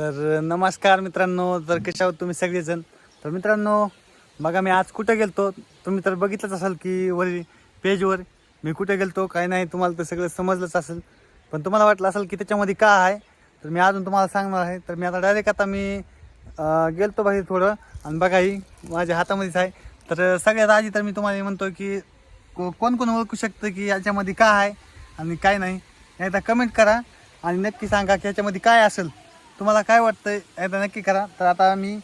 तर नमस्कार मित्रांनो तर कशा आहोत तुम्ही सगळेजण? तर मित्रांनो बघा मी आज कुठं गेलतो? तुम्ही तर बघितलंच असाल की वरील पेजवर मी कुठे गेलतो? काय नाही तुम्हाला तर सगळं समजलंच असेल. पण तुम्हाला वाटलं असेल की त्याच्यामध्ये का आहे? तर मी अजून तुम्हाला सांगणार आहे. तर मी आता डायरेक्ट आता मी गेलतो बाहेर थोडं. आणि बघाही माझ्या हातामध्येच आहे. तर सगळ्यात आधी तर मी तुम्हाला म्हणतो की को- कोण कोण ओळखू शकतं की याच्यामध्ये का आहे आणि काय नाही? एकदा कमेंट करा आणि नक्की सांगा की याच्यामध्ये काय असेल. तुम्हाला काय वाटतं एकदा नक्की करा. तर आता मी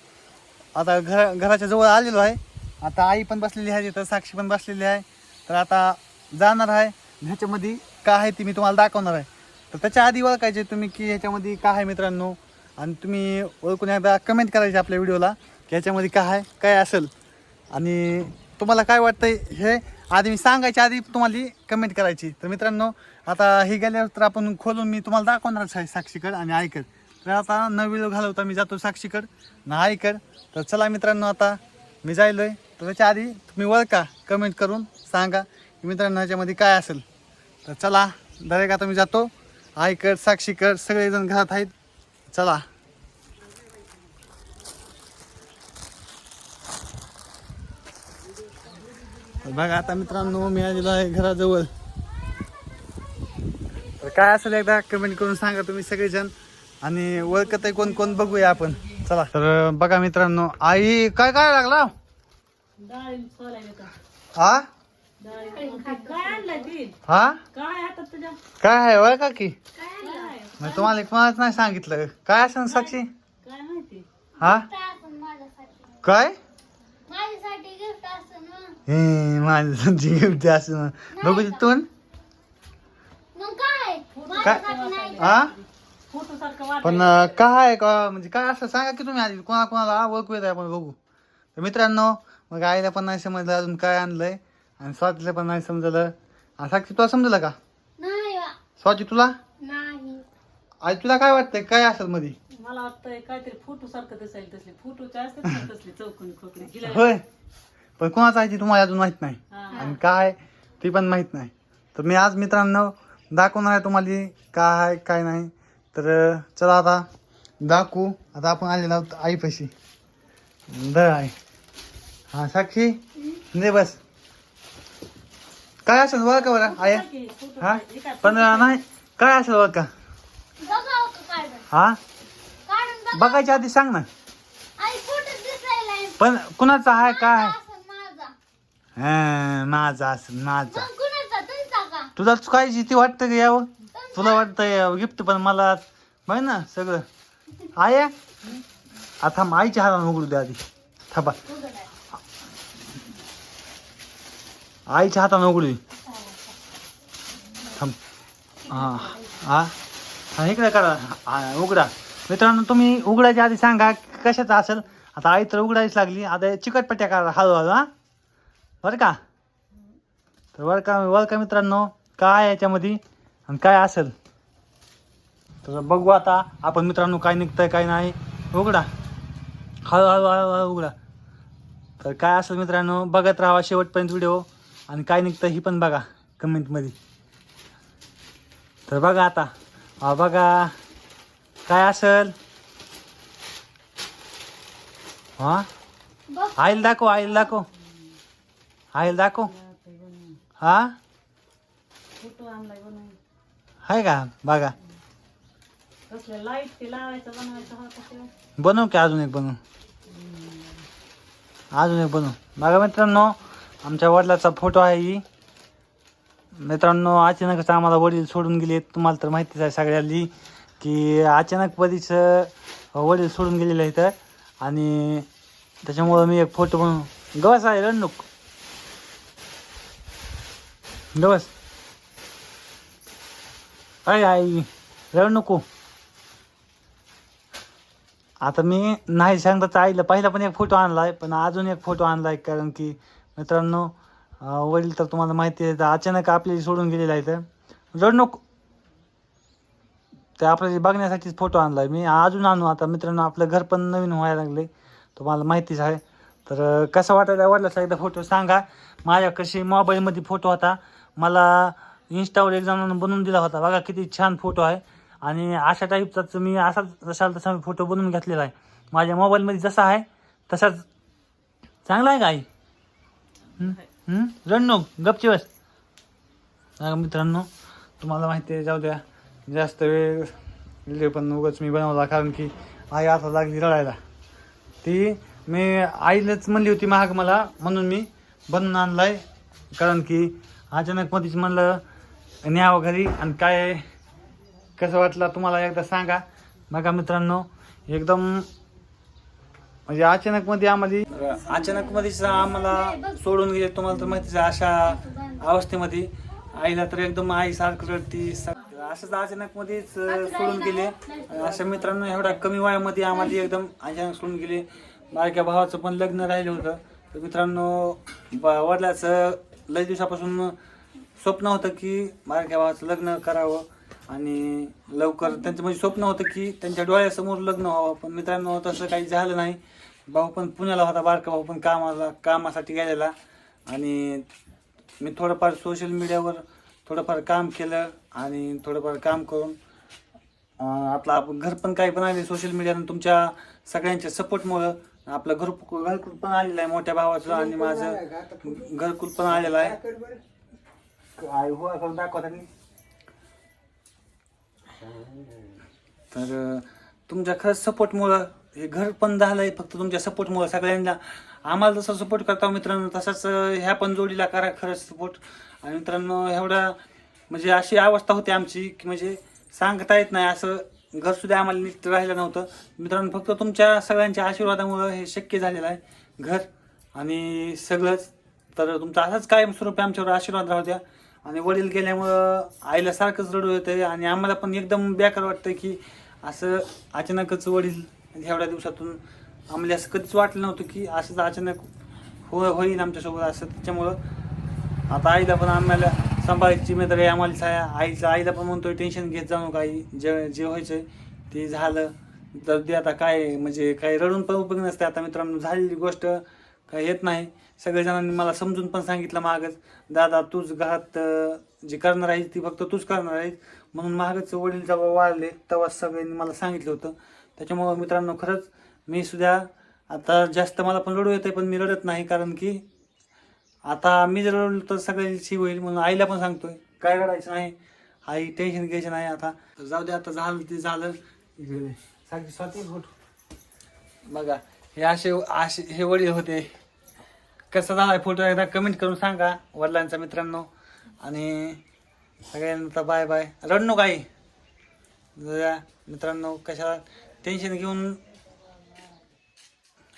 आता घर घराच्या जवळ आलेलो आहे. आता आई पण बसलेली आहे तिथं साक्षी पण बसलेली आहे. तर आता जाणार आहे. ह्याच्यामध्ये काय आहे ती मी तुम्हाला दाखवणार आहे. तर त्याच्या आधी ओळखायचे तुम्ही की ह्याच्यामध्ये काय आहे मित्रांनो? आणि तुम्ही ओळखून एकदा कमेंट करायचे आपल्या व्हिडिओला की ह्याच्यामध्ये काय आहे काय असेल. आणि तुम्हाला काय वाटतंय हे आधी मी सांगायच्या आधी तुम्हाला कमेंट करायची. तर मित्रांनो आता हे गेल्यावर तर आपण खोलून मी तुम्हाला दाखवणारच आहे साक्षीकड आणि आईकड. तर आता न व्हिडिओ घालवता मी जातो साक्षीकर. ना आईकड तर चला मित्रांनो आता मी जायलोय. तर त्याच्या आधी तुम्ही ओळखा कमेंट करून सांगा की मित्रांनो ह्याच्यामध्ये काय असेल. तर चला डायरेक्ट आता मी जातो. आईकड साक्षीकर सगळेजण घरात आहेत. चला. बघा आता मित्रांनो मी आलेलो आहे घराजवळ. तर काय असेल एकदा कमेंट करून सांगा तुम्ही सगळेजण. आणि ओळखत आहे कोण कोण बघूया आपण. चला. तर बघा मित्रांनो आई काय काय लागला? का? हा हा? काय हातात तुझ्या? काय आहे ओळखा की? काय मी तुम्हाला कोणाच नाही सांगितलं. काय असेल साक्षी? काय माहिती? हा? काय? माझ्यासाठी गिफ्ट असं ना. हे माझी गिफ्ट असं. बघू तिथून मग काय? काय माझ्यासाठी नाही हा? फोटो सारखं वाट पण अं, काय आहे का? म्हणजे काय असं सांगा की तुम्ही आधी कोणा कोणाला ओळखू येत आपण बघू. तर मित्रांनो मग आईला पण नाही समजलं अजून काय आणलंय. आणि स्वातीला पण नाही समजलं. आणि साक्षी तुला समजलं का? नाही बा. स्वाती तुला? नाही. आई तुला काय वाटतंय? काय असेल मध्ये मला वाटतंय काहीतरी फोटो सारखं दिसायला तसले. फोटोचे असतात ना तसले चौकोनी खोकडी गिला होय. पण कोणाचं आहे ती तुम्हाला अजून माहीत नाही. हा. आणि काय ती पण माहीत नाही. तर मी आज मित्रांनो दाखवणार आहे तुम्हाला काय आहे काय नाही. तर चला आता दाखवू. आता आपण आलेलो आहोत आईपाशी. दर आहे. हा साक्षी दे बस. काय असेल बघा का बरं आया हा? पण अं, नाही? काय असेल बघा का हा? बघायच्या आधी सांग ना. पण कुणाचा आहे काय आहे? माझा हा, माझा असेल माझा तुला काय ती वाटतं का यावं? तुला वाटतं गिफ्ट पण मला माहिती ना सगळं. आया? आता मग आईच्या हाताने उघडू द्या आधी. थांबा. आईच्या हाताने उघडू थांब. हां हा इकडे करा. उघडा. मित्रांनो तुम्ही उघडायच्या आधी सांगा कशाचं असेल? आता आई तर उघडायच लागली. आता चिकटपट्ट्या करा हळूहळू हा. बरं का? तर वर का वर का मित्रांनो? काय आहे याच्यामध्ये? आणि काय असेल? तर बघू आता. आपण मित्रांनो काय निघतंय काय नाही. उघडा. हळूहळू हळूहळू उघडा. तर काय असेल मित्रांनो बघत राहा शेवटपर्यंत व्हिडिओ आणि काय निघतं ही पण बघा कमेंटमध्ये. तर बघा आता. हा बघा. काय असेल? हा आईल दाखव आईल दाखव. आईल दाखव. हा? आहे का? बघा. तसले लाइट ते लावायचं बनवायचं हा कसं बनव की अजून एक बनव? अजून एक बनव. बघा मित्रांनो आमच्या वडिलाचा फोटो आहे ही. मित्रांनो अचानकच आम्हाला वडील सोडून गेले तुम्हाला तर माहितीच आहे सगळ्यांनी की अचानक परीच वडील सोडून गेलेले आहेत. आणि त्याच्यामुळं मी एक फोटो बनव. गवस आहे रणनुक गवस. अय आई रड नको. आता मी नाही सांगता तर आईला पहिला पण एक फोटो आणलाय पण अजून एक फोटो आणलाय कारण की मित्रांनो वडील तर तुम्हाला माहिती आहे तर अचानक आपल्याला सोडून गेलेले आहे रड नको. ते आपल्याला बघण्यासाठीच फोटो आणलाय मी. अजून आणू आता. मित्रांनो आपलं घर पण नवीन व्हायला लागले तुम्हाला माहितीच आहे. तर कसं वाटायला वाटलं एकदा फोटो सांगा. माझ्या कशी मोबाईलमध्ये फोटो होता. मला इंस्टावर एक जणांना बनवून दिला होता. बघा किती छान फोटो आहे. आणि अशा टाईपचाच मी असाच जसाल तसा मी फोटो बनवून घेतलेला आहे. माझ्या मोबाईलमध्ये जसा आहे तसाच. चांगला आहे का आई? रणनो हं? गपची बस मित्रांनो तुम्हाला माहिती आहे जाऊ द्या. जास्त वेळ व्हिडिओ पण उगाच मी बनवला कारण की आई आता लागली रडायला. ती मी आईलाच म्हणली होती महाग मला म्हणून मी बनवून आणलाय. कारण की अचानक मध्येच म्हणलं न्यावं घरी आणि काय कसं वाटलं तुम्हाला एकदा सांगा. बघा मित्रांनो एकदम म्हणजे अचानक मध्ये आम्हाला अचानक आम्हाला सोडून गेले. तुम्हाला तर माहितीच आहे, अशा अवस्थेमध्ये आईला तर एकदम आई सारखं रडती. असंच अचानक मध्येच सोडून गेले. अशा मित्रांनो एवढ्या कमी वयामध्ये आम्हाला एकदम अचानक सोडून गेले. बारक्या भावाचं पण लग्न राहिलं होतं. तर मित्रांनो ब- वडिलाचं लय दिवसापासून स्वप्न होतं की बारक्या भावाचं लग्न करावं आणि लवकर त्यांचं म्हणजे स्वप्न होतं की त्यांच्या डोळ्यासमोर लग्न व्हावं. पण मित्रांनो तसं काही झालं नाही. भाऊ पण पुण्याला होता बारका भाऊ पण कामाला कामासाठी गेलेला. आणि मी थोडंफार सोशल मीडियावर थोडंफार काम केलं आणि थोडंफार काम करून आपलं आपण घर पण काही बनवले सोशल मीडियानं तुमच्या सगळ्यांच्या सपोर्टमुळं आपलं घर घरकुल पण आलेलं आहे मोठ्या भावाचं आणि माझं. घरकुल पण आलेलं आहे. काय हो दाखवतात तर तुमच्या खरंच सपोर्टमुळं हे घर पण झालंय फक्त तुमच्या सपोर्टमुळं सगळ्यांना. आम्हाला जसं सपोर्ट करता मित्रांनो तसंच ह्या पण जोडीला करा खरंच सपोर्ट आणि मित्रांनो एवढा म्हणजे अशी अवस्था होती आमची की म्हणजे सांगता येत नाही असं घरसुद्धा आम्हाला नीट राहिलं नव्हतं. मित्रांनो फक्त तुमच्या सगळ्यांच्या आशीर्वादामुळं हे शक्य झालेलं आहे घर आणि सगळंच. तर तुमचा असाच कायमस्वरूपी आमच्यावर आशीर्वाद राहू द्या. आणि वडील गेल्यामुळं आईला सारखंच रडू येतं आणि आम्हाला पण एकदम बेकार वाटतं की असं अचानकच वडील एवढ्या दिवसातून आम्हाला असं कधीच वाटलं नव्हतं की असं अचानक हो होईल आमच्यासोबत असं. त्याच्यामुळं आता आईला पण आम्हाला सांभाळायची जिम्मेदारी आम्हाला. आहे आईचं आईला पण म्हणतोय टेन्शन घेत जाणू काही जे जे व्हायचं ते झालं. तर ते आता काय म्हणजे काय रडून पण उपयोग नसते आता मित्रांनो झालेली गोष्ट काय येत नाही. सगळेजणांनी मला समजून पण सांगितलं मागच दादा तूच घरात अं, जे करणार आहेस ती फक्त तूच करणार आहेस. म्हणून मागच वडील जेव्हा वाढले. तेव्हा सगळ्यांनी मला सांगितलं होतं. त्याच्यामुळं मित्रांनो खरंच मी सुद्धा आता जास्त मला पण रडू येते पण मी रडत नाही. कारण की आता मी जर रडलो तर सगळ्यांची होईल म्हणून आईला पण सांगतोय. काय रडायचं नाही. आई टेन्शन घ्यायचं नाही आता. जाऊ दे आता झालं ते झालं. साक्षी स्वाती बघा. हे असे असे हे वडील होते. कसा झाला फोटो एकदा कमेंट करून सांगा वडिलांचा मित्रांनो. आणि सगळ्यांना तर बाय बाय रडणू काही मित्रांनो कशाला टेन्शन घेऊन.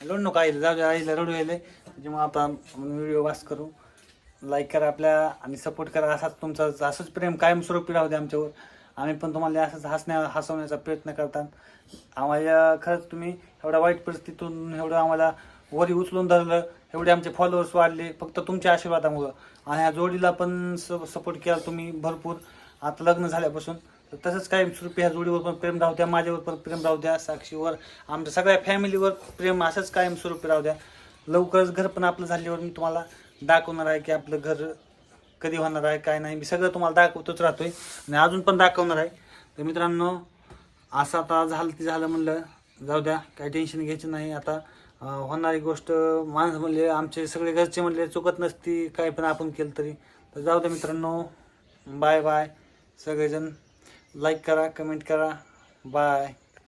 रडू काही जाऊ आईला रडू यायले. म्हणजे त्याच्यामुळे आता व्हिडिओ वाच करू. लाईक करा आपल्या आणि सपोर्ट करा असाच तुमचा असंच प्रेम कायमस्वरूपी राहू दे आमच्यावर. आम्ही पण तुम्हाला असंच हसण्या हसवण्याचा प्रयत्न करतात. आम्हाला खरंच तुम्ही एवढ्या वाईट परिस्थितीतून एवढं आम्हाला वरी उचलून धरलं एवढे आमचे फॉलोअर्स वाढले फक्त तुमच्या आशीर्वादामुळं. आणि ह्या जोडीला पण सपोर्ट केला तुम्ही भरपूर. आता लग्न झाल्यापासून. तर तसंच काय स्वरूपी ह्या जोडीवर पण प्रेम राहू द्या माझ्यावर पण प्रेम राहू द्या साक्षीवर. आमच्या सगळ्या फॅमिलीवर प्रेम असंच कायम स्वरूपी राहू द्या. लवकरच घर पण आपलं झाल्यावर मी तुम्हाला दाखवणार आहे की आपलं घर कधी होणार आहे काय नाही मी सगळं तुम्हाला दाखवतोच राहतोय. आणि अजून पण दाखवणार आहे. तर मित्रांनो असं आता झालं ते झालं म्हणलं जाऊ द्या काही टेन्शन घ्यायचं नाही. आता होणारी गोष्ट माणसं म्हणले आमचे सगळे घरचे म्हणले चुकत नसती काय पण आपण केलं तरी. तर जाऊ द्या मित्रांनो बाय बाय सगळेजण लाईक करा कमेंट करा. बाय